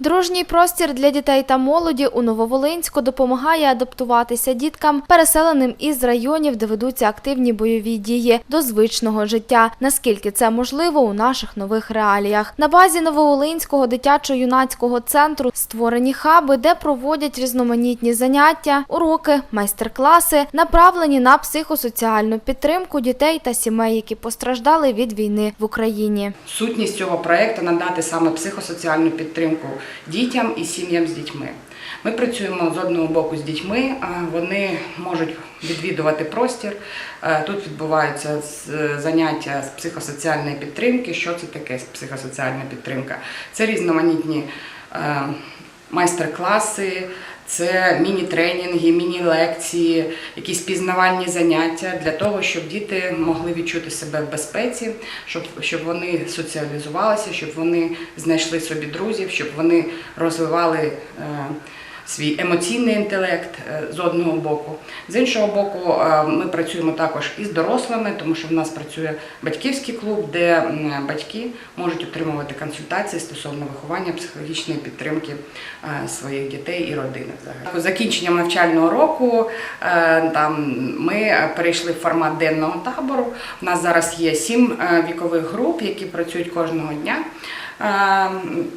Дружній простір для дітей та молоді у Нововолинську допомагає адаптуватися діткам, переселеним із районів, де ведуться активні бойові дії, до звичного життя. Наскільки це можливо у наших нових реаліях. На базі Нововолинського дитячо-юнацького центру створені хаби, де проводять різноманітні заняття, уроки, майстер-класи, направлені на психосоціальну підтримку дітей та сімей, які постраждали від війни в Україні. Сутність цього проєкту надати саме психосоціальну підтримку дітям і сім'ям з дітьми. Ми працюємо з одного боку з дітьми, вони можуть відвідувати простір. Е, Тут відбуваються заняття з психосоціальної підтримки. Що це таке психосоціальна підтримка? Це різноманітні е, майстер-класи, це міні-тренінги, міні-лекції, якісь пізнавальні заняття для того, щоб діти могли відчути себе в безпеці, щоб, щоб вони соціалізувалися, щоб вони знайшли собі друзів, щоб вони розвивали е, свій емоційний інтелект е, з одного боку. З іншого боку, е, ми працюємо також із дорослими, тому що в нас працює батьківський клуб, де батьки можуть отримувати консультації стосовно виховання психологічної підтримки е, своїх дітей і родини. Взагалі, закінченням навчального року там ми перейшли в формат денного табору. У нас зараз є сім вікових груп, які працюють кожного дня. Е,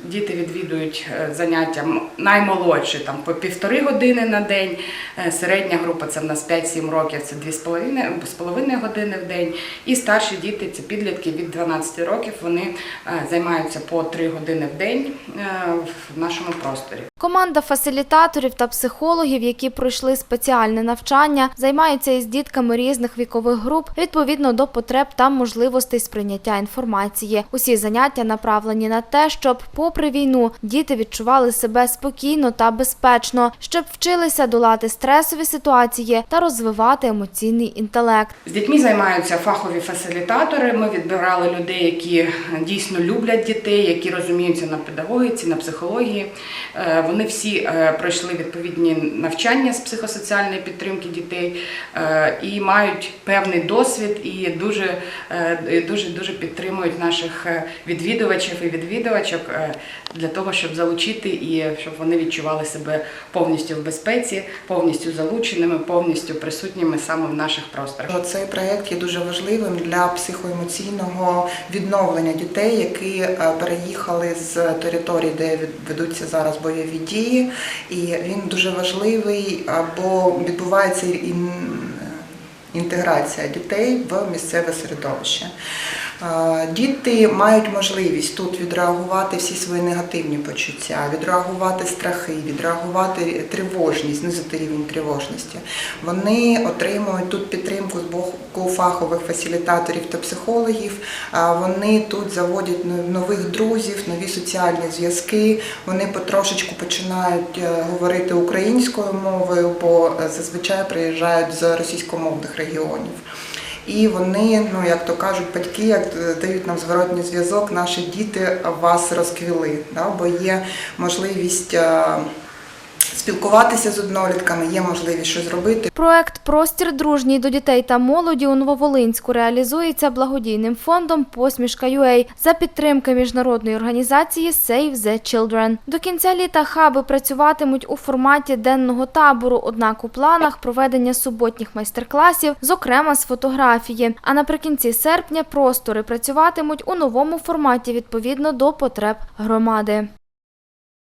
Діти відвідують е, заняття наймолодші там по півтори години на день. Е, Середня група це в нас 5-7 років, це 2,5 з половиною години в день. І старші діти це підлітки від 12 років. Вони е, займаються по 3 години в день е, в нашому просторі. Команда фасилітаторів та психологів, які пройшли спеціальне навчання, займаються із дітками різних вікових груп відповідно до потреб та можливостей сприйняття інформації. Усі заняття направлені на те, щоб, попри війну, діти відчували себе спокійно та безпечно, щоб вчилися долати стресові ситуації та розвивати емоційний інтелект. З дітьми займаються фахові фасилітатори. Ми відбирали людей, які дійсно люблять дітей, які розуміються на педагогіці, на психології. Е, Вони всі е, пройшли відповідні навчання з психосоціальної підтримки дітей е, і мають певний досвід і дуже дуже дуже підтримують наших відвідувачів і відвідувачок для того, щоб залучити і щоб вони відчували себе повністю в безпеці, повністю залученими, повністю присутніми саме в наших просторах. Цей проєкт є дуже важливим для психоемоційного відновлення дітей, які переїхали з територій, де ведуться зараз бойові дії. І він дуже важливий, бо відбувається ін- інтеграція дітей в місцеве середовище. Е, Діти мають можливість тут відреагувати всі свої негативні почуття, відреагувати страхи, відреагувати тривожність, знизити рівень тривожності. Вони отримують тут підтримку з боку фахових фасилітаторів та психологів. Вони тут заводять нових друзів, нові соціальні зв'язки. Вони потрошечку починають е, говорити українською мовою, бо е, зазвичай приїжджають з російськомовних регіонів. І вони, ну як то кажуть, батьки як е, дають нам зворотній зв'язок, наші діти вас розквіли, да? бо є можливість е, спілкуватися з однолітками, є можливість щось зробити. Проект Простір дружній до дітей та молоді у Нововолинську реалізується благодійним фондом Посмішка UA за підтримки міжнародної організації Save the Children. До кінця літа хаби працюватимуть у форматі денного табору, однак у планах проведення суботніх майстер-класів, зокрема з фотографії. А наприкінці серпня простори працюватимуть у новому форматі відповідно до потреб громади.